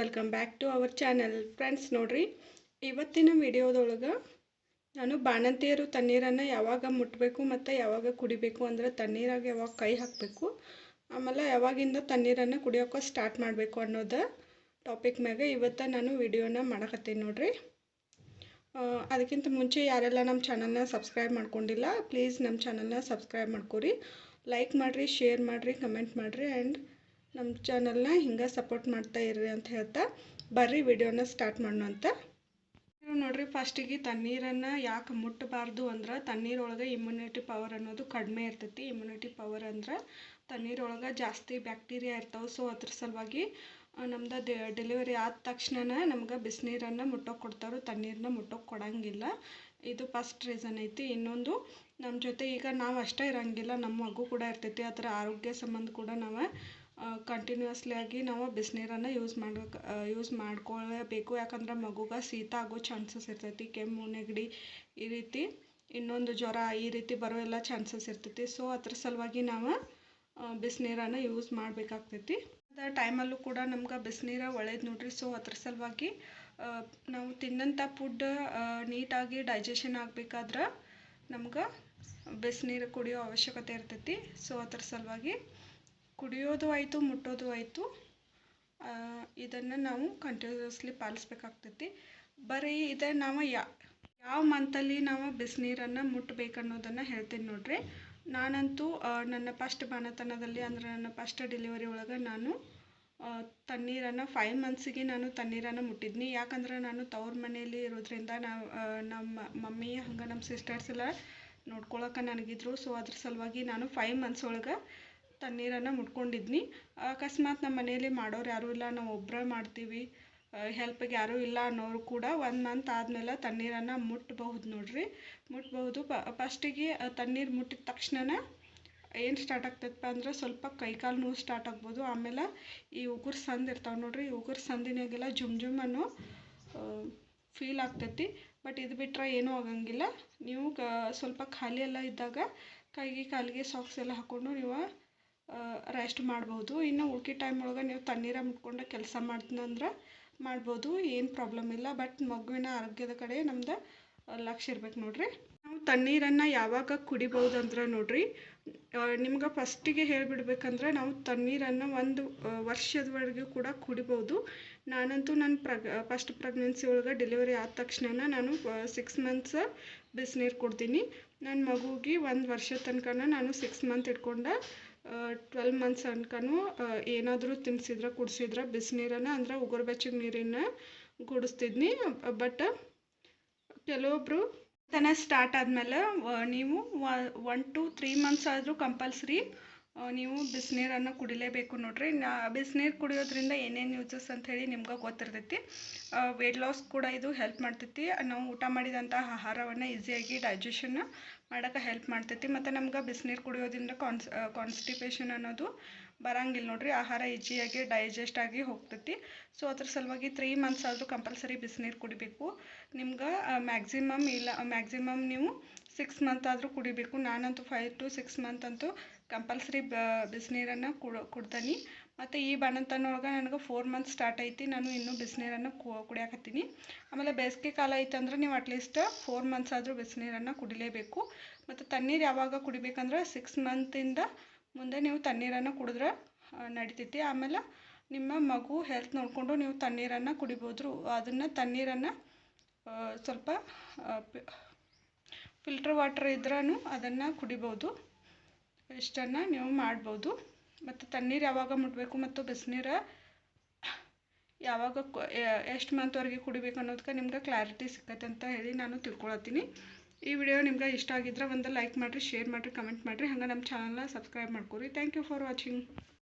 Welcome back to our channel friends ನೋಡ್ರಿ, ಇವತ್ತಿನ ವಿಡಿಯೋದೊಳಗೆ ನಾನು ಬಾಣಂತಿಯರು ತಣ್ಣೀರನ್ನು ಯಾವಾಗ ಮುಟ್ಟಬೇಕು ಮತ್ತು ಯಾವಾಗ ಕುಡಿಬೇಕು ಅಂದ್ರೆ ತಣ್ಣೀರಾಗ ಯಾವಾಗ ಕೈ ಹಾಕಬೇಕು, ಆಮೇಲೆ ಯಾವಾಗಿಂದ ತಣ್ಣೀರನ್ನು ಕುಡಿಯೋಕೆ ಸ್ಟಾರ್ಟ್ ಮಾಡಬೇಕು ಅನ್ನೋದು ಟಾಪಿಕ್ ಮ್ಯಾಗೆ ಇವತ್ತು ನಾನು ವಿಡಿಯೋನ ಮಾಡಕತ್ತೀನಿ ನೋಡ್ರಿ. ಅದಕ್ಕಿಂತ ಮುಂಚೆ ಯಾರೆಲ್ಲ ನಮ್ಮ ಚಾನಲ್ನ ಸಬ್ಸ್ಕ್ರೈಬ್ ಮಾಡ್ಕೊಂಡಿಲ್ಲ ಪ್ಲೀಸ್ ನಮ್ಮ ಚಾನಲ್ನ ಸಬ್ಸ್ಕ್ರೈಬ್ ಮಾಡ್ಕೊರಿ. ಲೈಕ್ ಮಾಡಿರಿ ಶೇರ್ ಮಾಡಿರಿ ಕಮೆಂಟ್ ಮಾಡಿರಿ ಆ್ಯಂಡ್ ನಮ್ಮ ಚಾನಲ್ನ ಹಿಂಗೆ ಸಪೋರ್ಟ್ ಮಾಡ್ತಾ ಇರ್ರಿ ಅಂತ ಹೇಳ್ತಾ ಬರ್ರಿ ವಿಡಿಯೋನ ಸ್ಟಾರ್ಟ್ ಮಾಡೋಣ ಅಂತ. ನೋಡ್ರಿ ಫಸ್ಟಿಗೆ ತಣ್ಣೀರನ್ನು ಯಾಕೆ ಮುಟ್ಟಬಾರ್ದು ಅಂದ್ರೆ ತಣ್ಣೀರೊಳಗೆ ಇಮ್ಯುನಿಟಿ ಪವರ್ ಅನ್ನೋದು ಕಡಿಮೆ ಇರ್ತೈತಿ. ಇಮ್ಯುನಿಟಿ ಪವರ್ ಅಂದ್ರೆ ತಣ್ಣೀರೊಳಗೆ ಜಾಸ್ತಿ ಬ್ಯಾಕ್ಟೀರಿಯಾ ಇರ್ತಾವೆ. ಸೊ ಅದ್ರ ಸಲುವಾಗಿ ನಮ್ದು ಡೆಲಿವರಿ ಆದ ತಕ್ಷಣ ನಮ್ಗೆ ಬಿಸಿನೀರನ್ನು ಮುಟ್ಟೋಕೆ ಕೊಡ್ತಾರೆ ತಣ್ಣೀರನ್ನ ಮುಟ್ಟೋಕೆ ಕೊಡೋಂಗಿಲ್ಲ. ಇದು ಫಸ್ಟ್ ರೀಸನ್ ಐತಿ. ಇನ್ನೊಂದು ನಮ್ಮ ಜೊತೆ ಈಗ ನಾವು ಅಷ್ಟೇ ಇರೋಂಗಿಲ್ಲ. ನಮ್ಮ ಮಗು ಕೂಡ ಇರ್ತೈತಿ. ಅದರ ಆರೋಗ್ಯ ಸಂಬಂಧ ಕೂಡ ನಾವು ಕಂಟಿನ್ಯೂಸ್ಲಿ ಆಗಿ ನಾವು ಬಿಸಿನೀರನ್ನು ಯೂಸ್ ಮಾಡ್ಬೇಕು ಯೂಸ್ ಮಾಡ್ಕೊಳ್ಳೇಬೇಕು ಯಾಕಂದ್ರೆ ಮಗುಗೆ ಶೀತ ಆಗೋ ಚಾನ್ಸಸ್ ಇರ್ತೈತಿ, ಕೆಮ್ಮು, ನೆಗಡಿ ಈ ರೀತಿ. ಇನ್ನೊಂದು ಜ್ವರ ಈ ರೀತಿ ಬರೋ ಎಲ್ಲ ಚಾನ್ಸಸ್ ಇರ್ತೈತಿ. ಸೊ ಅದ್ರ ಸಲುವಾಗಿ ನಾವು ಬಿಸಿನೀರನ್ನು ಯೂಸ್ ಮಾಡಬೇಕಾಗ್ತೈತಿ. ಅದ ಟೈಮಲ್ಲೂ ಕೂಡ ನಮ್ಗೆ ಬಿಸಿನೀರು ಒಳ್ಳೇದು ನೋಡ್ರಿ. ಸೊ ಅದ್ರ ಸಲುವಾಗಿ ನಾವು ತಿನ್ನಂಥ ಫುಡ್ ನೀಟಾಗಿ ಡೈಜೆಷನ್ ಆಗಬೇಕಾದ್ರೆ ನಮ್ಗೆ ಬಿಸಿನೀರು ಕುಡಿಯೋ ಅವಶ್ಯಕತೆ ಇರ್ತೈತಿ. ಸೊ ಅದ್ರ ಸಲುವಾಗಿ ಕುಡಿಯೋದು ಆಯಿತು, ಮುಟ್ಟೋದು ಆಯಿತು ಇದನ್ನು ನಾವು ಕಂಟಿನ್ಯೂಸ್ಲಿ ಪಾಲಿಸ್ಬೇಕಾಗ್ತೈತಿ. ಬರೀ ಇದೆ ನಾವು ಯಾ, ಯಾವ ಮಂತಲ್ಲಿ ನಾವು ಬಿಸಿನೀರನ್ನು ಮುಟ್ಟಬೇಕು ಅನ್ನೋದನ್ನು ಹೇಳ್ತೀನಿ ನೋಡ್ರಿ. ನಾನಂತೂ ನನ್ನ ಫಸ್ಟ್ ಬಾಣತನದಲ್ಲಿ ಅಂದ್ರೆ ನನ್ನ ಫಸ್ಟ್ ಡೆಲಿವರಿ ಒಳಗೆ ನಾನು ತಣ್ಣೀರನ್ನು ಫೈವ್ ಮಂತ್ಸಿಗೆ ನಾನು ತಣ್ಣೀರನ್ನು ಮುಟ್ಟಿದ್ನಿ. ಯಾಕಂದ್ರೆ ನಾನು ತವ್ರ ಮನೆಯಲ್ಲಿ ಇರೋದ್ರಿಂದ ನಾವು ನಮ್ಮ ಮಮ್ಮಿ ಹಂಗೆ ನಮ್ಮ ಸಿಸ್ಟರ್ಸ್ ಎಲ್ಲ ನೋಡ್ಕೊಳಕ್ಕೆ ನನಗಿದ್ರು. ಸೊ ಅದ್ರ ಸಲುವಾಗಿ ನಾನು ಫೈವ್ ಮಂತ್ಸ್ ಒಳಗೆ ತಣ್ಣೀರನ್ನು ಮುಟ್ಕೊಂಡಿದ್ನಿ. ಅಕಸ್ಮಾತ್ ನಮ್ಮ ಮನೆಯಲ್ಲಿ ಮಾಡೋರು ಯಾರೂ ಇಲ್ಲ, ನಾವು ಒಬ್ಬರೇ ಮಾಡ್ತೀವಿ. ಹೆಲ್ಪ್ಗೆ ಯಾರೂ ಇಲ್ಲ ಅನ್ನೋರು ಕೂಡ ಒಂದು ಮಂತ್ ಆದಮೇಲೆ ತಣ್ಣೀರನ್ನು ಮುಟ್ಟಬಹುದು ನೋಡ್ರಿ. ಮುಟ್ಬಹುದು. ಫಸ್ಟಿಗೆ ತಣ್ಣೀರು ಮುಟ್ಟಿದ ತಕ್ಷಣ ಏನು ಸ್ಟಾರ್ಟ್ ಆಗ್ತೈತಪ್ಪ ಅಂದ್ರೆ ಸ್ವಲ್ಪ ಕೈಕಾಲು ನೋವು ಸ್ಟಾರ್ಟ್ ಆಗ್ಬೋದು. ಆಮೇಲೆ ಈ ಉಗುರು ಸಂದ್ ಇರ್ತಾವೆ ನೋಡ್ರಿ, ಈ ಉಗುರು ಸಂದಿನಾಗೆಲ್ಲ ಜುಮ್ ಜುಮ್ ಅನ್ನೋ ಫೀಲ್ ಆಗ್ತೈತಿ. ಬಟ್ ಇದು ಬಿಟ್ಟರೆ ಏನೂ ಆಗಂಗಿಲ್ಲ. ನೀವು ಸ್ವಲ್ಪ ಖಾಲಿ ಎಲ್ಲ ಇದ್ದಾಗ ಕೈಗೆ ಕಾಲಿಗೆ ಸಾಕ್ಸ್ ಎಲ್ಲ ಹಾಕ್ಕೊಂಡು ನೀವು ರೆಸ್ಟ್ ಮಾಡ್ಬೋದು. ಇನ್ನು ಉಳ್ಕಿ ಟೈಮ್ ಒಳಗೆ ನೀವು ತಣ್ಣೀರ ಮುಟ್ಕೊಂಡು ಕೆಲಸ ಮಾಡ್ತೀನಂದ್ರೆ ಮಾಡ್ಬೋದು. ಏನು ಪ್ರಾಬ್ಲಮ್ ಇಲ್ಲ. ಬಟ್ ಮಗುವಿನ ಆರೋಗ್ಯದ ಕಡೆ ನಮ್ದು ಲಕ್ಷ್ಯ ಇರ್ಬೇಕು ನೋಡ್ರಿ. ನಾವು ತಣ್ಣೀರನ್ನು ಯಾವಾಗ ಕುಡಿಬೋದು ಅಂದ್ರೆ ನೋಡ್ರಿ ನಿಮ್ಗೆ ಫಸ್ಟಿಗೆ ಹೇಳಿಬಿಡ್ಬೇಕಂದ್ರೆ ನಾವು ತಣ್ಣೀರನ್ನು ಒಂದು ವರ್ಷದವರೆಗೂ ಕೂಡ ಕುಡಿಬೋದು. ನಾನಂತೂ ನನ್ನ ಪ್ರಗ್ ಫಸ್ಟ್ ಪ್ರೆಗ್ನೆನ್ಸಿ ಒಳಗೆ ಡೆಲಿವರಿ ಆದ ತಕ್ಷಣ ನಾನು ಸಿಕ್ಸ್ ಮಂತ್ಸ್ ಬಿಸಿನೀರು ಕೊಡ್ತೀನಿ ನನ್ನ ಮಗುಗೆ ಒಂದು ವರ್ಷ ತನಕ ನಾನು ಸಿಕ್ಸ್ ಮಂತ್ ಇಟ್ಕೊಂಡು ಟ್ವೆಲ್ ಮಂತ್ಸ್ ತನಕನೂ ಏನಾದರೂ ತಿನ್ಸಿದ್ರೆ, ಕುಡಿಸಿದ್ರೆ, ಬಿಸಿನೀರನ್ನು ಅಂದರೆ ಉಗುರು ಬೆಚ್ಚಗೆ ನೀರನ್ನ ಕುಡಿಸ್ತಿದ್ನಿ ಬಟ್ ಕೆಲವೊಬ್ಬರು ತನ ಸ್ಟಾರ್ಟ್ ಆದಮೇಲೆ ನೀವು ಒನ್ ಟು ತ್ರೀ ಮಂತ್ಸ್ ಆದರೂ ಕಂಪಲ್ಸರಿ ನೀವು ಬಿಸಿನೀರನ್ನು ಕುಡಿಲೇಬೇಕು ನೋಡ್ರಿ. ನಾ, ಬಿಸಿನೀರು ಕುಡಿಯೋದ್ರಿಂದ ಏನೇನು ಯೂಸಸ್ ಅಂತ ಹೇಳಿ ನಿಮ್ಗೆ ಗೊತ್ತಿರ್ತೈತಿ. ವೆಯ್ಟ್ ಲಾಸ್ ಕೂಡ ಇದು ಹೆಲ್ಪ್ ಮಾಡ್ತೈತಿ. ನಾವು ಊಟ ಮಾಡಿದಂಥ ಆಹಾರವನ್ನು ಈಸಿಯಾಗಿ ಡೈಜೆಷನ್ ಮಾಡೋಕ್ಕೆ ಹೆಲ್ಪ್ ಮಾಡ್ತೈತಿ. ಮತ್ತು ನಮ್ಗೆ ಬಿಸಿನೀರು ಕುಡಿಯೋದ್ರಿಂದ ಕಾನ್ಸ್ ಕಾನ್ಸ್ಟಿಪೇಷನ್ ಅನ್ನೋದು ಬರಂಗಿಲ್ಲ ನೋಡ್ರಿ, ಆಹಾರ ಈಜಿಯಾಗಿ ಡೈಜೆಸ್ಟ್ ಆಗಿ ಹೋಗ್ತೈತಿ. ಸೊ ಅದ್ರ ಸಲುವಾಗಿ ತ್ರೀ ಮಂತ್ಸ್ ಆದರೂ ಕಂಪಲ್ಸರಿ ಬಿಸಿನೀರು ಕುಡಿಬೇಕು. ನಿಮ್ಗೆ ಮ್ಯಾಕ್ಸಿಮಮ್ ಇಲ್ಲ ಮ್ಯಾಕ್ಸಿಮಮ್ ನೀವು ಸಿಕ್ಸ್ ಮಂತ್ ಆದರೂ ಕುಡಿಬೇಕು. ನಾನಂತೂ ಫೈವ್ ಟು ಸಿಕ್ಸ್ ಮಂತ್ ಅಂತೂ ಕಂಪಲ್ಸರಿ ಬ ಬಿಸಿನೀರನ್ನು ಕುಡ್ ಕುಡ್ತೀನಿ ಮತ್ತು ಈ ಬಾಣಂತನೊಳಗೆ ನನಗೆ ಫೋರ್ ಮಂತ್ ಸ್ಟಾರ್ಟ್ ಐತಿ. ನಾನು ಇನ್ನೂ ಬಿಸಿನೀರನ್ನು ಕುಡಿಯಾಕತ್ತೀನಿ. ಆಮೇಲೆ ಬೇಸಿಗೆ ಕಾಲ ಐತಂದ್ರೆ ನೀವು ಅಟ್ಲೀಸ್ಟ್ ಫೋರ್ ಮಂತ್ಸ್ ಆದರೂ ಬಿಸಿನೀರನ್ನು ಕುಡಿಲೇಬೇಕು. ಮತ್ತು ತಣ್ಣೀರು ಯಾವಾಗ ಕುಡಿಬೇಕಂದ್ರೆ ಸಿಕ್ಸ್ ಮಂತಿಂದ ಮುಂದೆ ನೀವು ತಣ್ಣೀರನ್ನು ಕುಡಿದ್ರೆ ನಡಿತೈತಿ. ಆಮೇಲೆ ನಿಮ್ಮ ಮಗು ಹೆಲ್ತ್ ನೋಡಿಕೊಂಡು ನೀವು ತಣ್ಣೀರನ್ನು ಕುಡಿಬೋದು ಅದನ್ನು ತಣ್ಣೀರನ್ನು ಸ್ವಲ್ಪ ಫಿಲ್ಟರ್ ವಾಟರ್ ಇದ್ರೂ ಅದನ್ನು ಕುಡಿಬೋದು. ಇಷ್ಟನ್ನು ನೀವು ಮಾಡ್ಬೋದು. ಮತ್ತು ತಣ್ಣೀರು ಯಾವಾಗ ಮುಟ್ಟಬೇಕು ಮತ್ತು ಬಿಸಿನೀರು ಯಾವಾಗ ಎಷ್ಟು ಮಂತ್ವರೆಗೆ ಕುಡಿಬೇಕು ಅನ್ನೋದಕ್ಕೆ ನಿಮ್ಗೆ ಕ್ಲಾರಿಟಿ ಸಿಕ್ಕತ್ತೆ ಅಂತ ಹೇಳಿ ನಾನು ತಿಳ್ಕೊಳತ್ತೀನಿ. ಈ ವಿಡಿಯೋ ನಿಮ್ಗೆ ಇಷ್ಟ ಆಗಿದ್ರೆ ಒಂದು ಲೈಕ್ ಮಾಡಿರಿ ಶೇರ್ ಮಾಡಿರಿ ಕಮೆಂಟ್ ಮಾಡಿರಿ. ಹಂಗೆ ನಮ್ಮ ಚಾನಲ್ನ ಸಬ್ಸ್ಕ್ರೈಬ್ ಮಾಡ್ಕೊರಿ. Thank you for watching